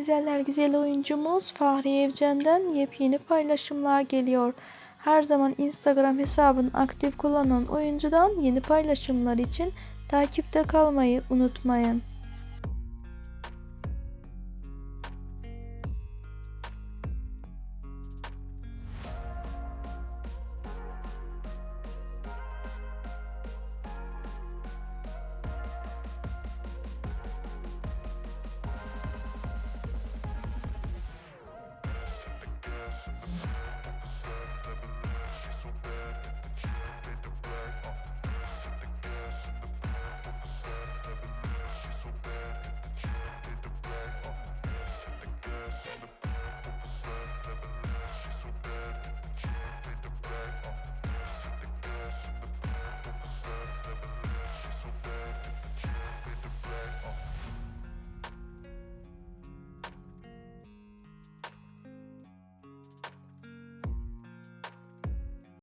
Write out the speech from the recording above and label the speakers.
Speaker 1: Güzeller güzel oyuncumuz Fahri Evcen'den yepyeni paylaşımlar geliyor. Her zaman Instagram hesabını aktif kullanan oyuncudan yeni paylaşımlar için takipte kalmayı unutmayın.